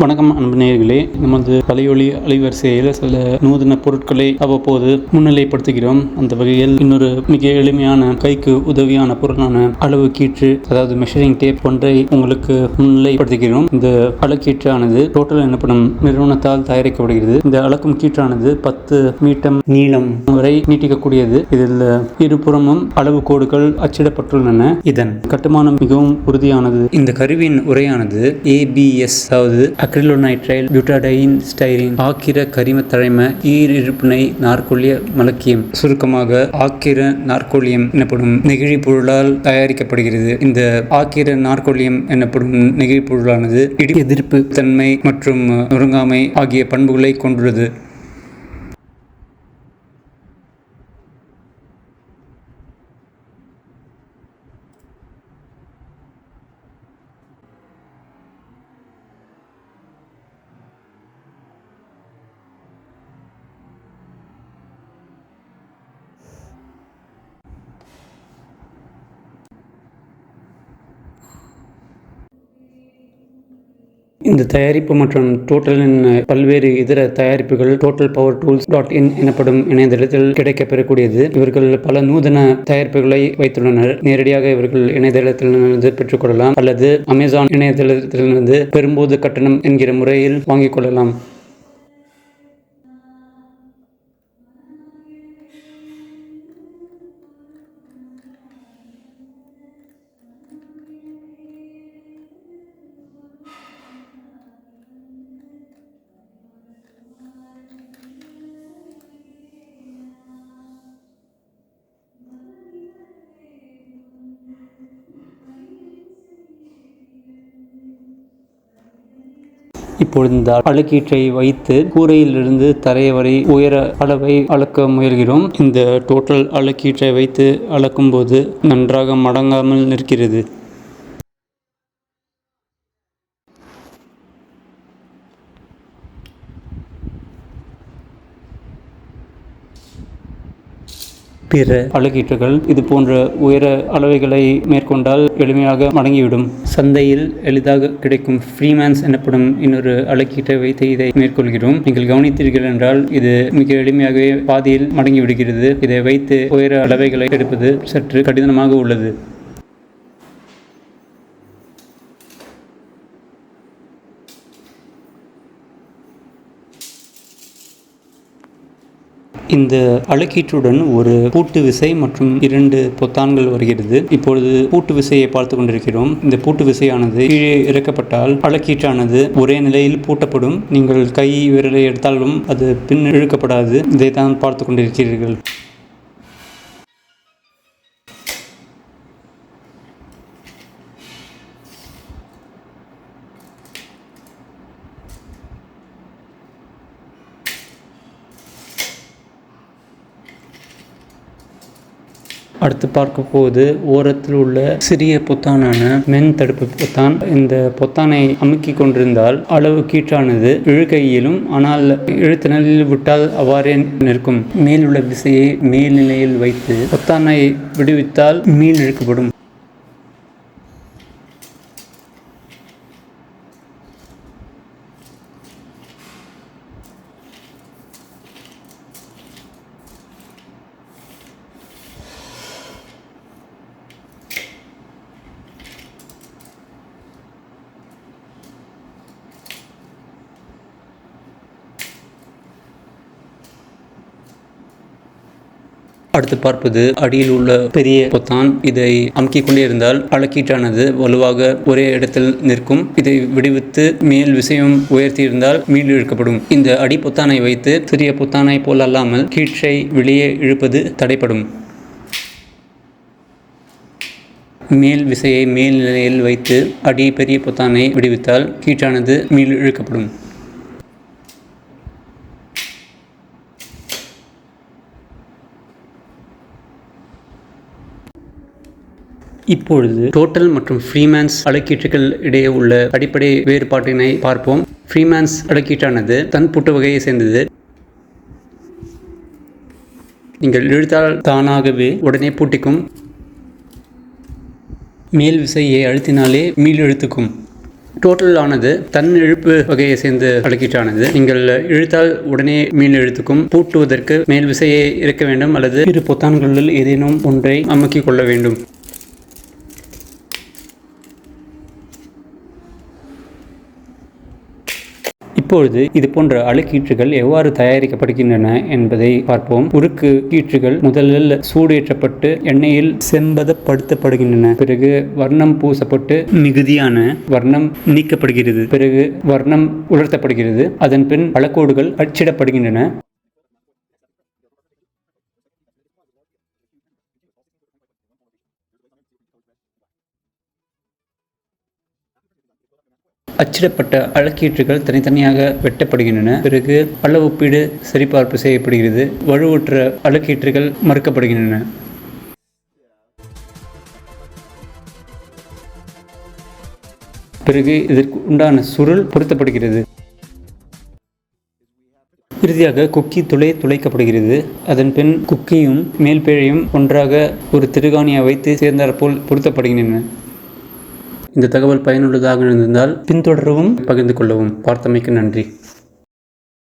வணக்கம் அன்பு நேயர்களே நமது வலையொலி அலைவரிசையில் சில நூதன பொருட்களை அவ்வப்போது முன்னிலைப்படுத்துகிறோம். அந்த வகையில் இன்னொரு மிக எளிமையான கைக்கு உதவியான பொருளான அளவு கீற்று அதாவது மெஷரிங் டேப் ஒன்றை உங்களுக்கு முன்னிலைப்படுத்துகிறோம். இந்த அளக்கீற்றானது டோட்டல் எனப்படும் நிறுவனத்தால் தயாரிக்கப்படுகிறது. இந்த அளக்கும் கீற்றானது பத்து மீட்டம் நீளம் வரை நீட்டிக்கக்கூடியது. இதில் இருபுறமும் அளவு கோடுகள் அச்சிடப்பட்டுள்ளன. இதன் கட்டுமானம் மிகவும் உறுதியானது. இந்த கருவியின் உரையானது ஏபிஎஸ் அதாவது அக்ரிலோநைட்ரைல் பியூட்டாடைன் ஸ்டைரின் ஆக்கிர கரிம தழைம ஈரிருப்பினை நாற்கொல்லிய மலக்கியம். சுருக்கமாக ஆக்கிர நாற்கொல்லியம் எனப்படும் நெகிழி பொருளால் தயாரிக்கப்படுகிறது. இந்த ஆக்கிர நாற்கொல்லியம் எனப்படும் நெகிழி பொருளானது இடி எதிர்ப்பு தன்மை மற்றும் நொறுங்காமை ஆகிய பண்புகளை கொண்டுள்ளது. இந்த தயாரிப்பு மற்றும் டோட்டலின் பல்வேறு இதர தயாரிப்புகள் Total power tools dot in எனப்படும் இணையதளத்தில் கிடைக்கப்பெறக்கூடியது. இவர்கள் பல நூதன தயாரிப்புகளை வைத்துள்ளனர். நேரடியாக இவர்கள் இணையதளத்திலிருந்து பெற்றுக்கொள்ளலாம் அல்லது அமேசான் இணையதளத்திலிருந்து பெரும்போது கட்டணம் என்கிற முறையில் வாங்கிக் கொள்ளலாம். இப்பொழுது இந்த அழுக்கீற்றை வைத்து கூரையிலிருந்து தரை வரை உயர அளவை அளக்க முயல்கிறோம். இந்த டோட்டல் அழுக்கீற்றை வைத்து அளக்கும் போது நன்றாக மடங்காமல் நிற்கிறது. பிற அழுகீற்றுகள் இது போன்ற உயர அளவைகளை மேற்கொண்டால் எளிமையாக மடங்கிவிடும். சந்தையில் எளிதாக கிடைக்கும் ஃப்ரீமேன்ஸ் எனப்படும் இன்னொரு அழுக்கீட்டை வைத்து இதை மேற்கொள்கிறோம். நீங்கள் கவனித்தீர்கள் என்றால் இது மிக எளிமையாகவே பாதியில் மடங்கி விடுகிறது இதை வைத்து உயர அளவைகளை எடுப்பது சற்று கடினமாக உள்ளது. இந்த அழுக்கீற்றுடன் ஒரு பூட்டு விசை மற்றும் இரண்டு பொத்தான்கள் வருகிறது. இப்பொழுது பூட்டு விசையை பார்த்து கொண்டிருக்கிறோம். இந்த பூட்டு விசையானது கீழே இறக்கப்பட்டால் அழுக்கீற்றானது ஒரே நிலையில் பூட்டப்படும். நீங்கள் கை விரலை எடுத்தாலும் அது பின் இழுக்கப்படாது. இதை தான் பார்த்து கொண்டிருக்கிறீர்கள். அடுத்து பார்க்க போது ஓரத்தில் உள்ள சிறிய பொத்தானான மென் தடுப்பு பொத்தான். இந்த பொத்தானை அமுக்கி கொண்டிருந்தால் அளவு கீற்றானது இழுக்கையிலும் ஆனால் இழுத்த நிலையில் விட்டால் அவ்வாறே நிற்கும். மேல் உள்ள விசையை மேல் நிலையில் வைத்து பொத்தானை விடுவித்தால் மீள் இழுக்கப்படும். அடுத்து பார்ப்பது அடியில் உள்ள பெரிய பொத்தான். இதை அமுக்கிக் கொண்டே இருந்தால் அலக்கீட்டானது வலுவாக ஒரே இடத்தில் நிற்கும். இதை விடுவித்து மேல் விசையும் உயர்த்தி இருந்தால் மீள் இழுக்கப்படும். இந்த அடி பொத்தானை வைத்து சிறிய பொத்தானை போல் அல்லாமல் கீற்றை வெளியே இழுப்பது தடைப்படும் மேல் விசையை மேல் நிலையில் வைத்து அடி பெரிய பொத்தானை விடுவித்தால் கீற்றானது மீள் இழுக்கப்படும். இப்பொழுது டோட்டல் மற்றும் ஃப்ரீமேன்ஸ் அலக்கீட்டுகள் இடையே உள்ள அடிப்படை வேறுபாட்டினை பார்ப்போம். ஃப்ரீமேன்ஸ் அலக்கீட்டானது தன் புட்டு வகையை சேர்ந்தது. நீங்கள் இழுத்தால் தானாகவே உடனே பூட்டிக்கும். மேல் விசையை அழுத்தினாலே மீள் இழுத்துக்கும். டோட்டல் ஆனது தன் இழுப்பு வகையை சேர்ந்த அழுக்கீற்றானது நீங்கள் இழுத்தால் உடனே மீன் இழுத்துக்கும். பூட்டுவதற்கு மேல் விசையை இருக்க வேண்டும் அல்லது இரு பொத்தான்களில் ஏதேனும் ஒன்றை அமுக்கிக் கொள்ள வேண்டும். இப்பொழுது இது போன்ற அழுக்கீற்றுகள் எவ்வாறு தயாரிக்கப்படுகின்றன என்பதை பார்ப்போம். உருக்கு கீற்றுகள் முதலில் சூடேற்றப்பட்டு எண்ணெயில் செம்பதப்படுத்தப்படுகின்றன. பிறகு வர்ணம் பூசப்பட்டு மிகுதியான வர்ணம் நீக்கப்படுகிறது. பிறகு வர்ணம் உலர்த்தப்படுகிறது. அதன் பின் பழக்கோடுகள் அச்சிடப்படுகின்றன. அச்சிடப்பட்ட அழக்கீற்றுகள் தனித்தனியாக வெட்டப்படுகின்றன. பிறகு அளவொப்பீடு சரிபார்ப்பு செய்யப்படுகிறது. வலுவற்ற அழக்கீற்றுகள் மறுக்கப்படுகின்றன. பிறகு இதற்கு உண்டான சுருள் பொருத்தப்படுகிறது. இறுதியாக குக்கி துளை துளைக்கப்படுகிறது. அதன் பின் குக்கியும் மேல்பேழையும் ஒன்றாக ஒரு திருகாணியை வைத்து சேர்ந்தாற்போல் பொருத்தப்படுகின்றன. இந்த தகவல் பயனுள்ளதாக இருந்திருந்தால் பின்தொடரவும் பகிர்ந்து கொள்ளவும். பார்த்தமைக்கு நன்றி.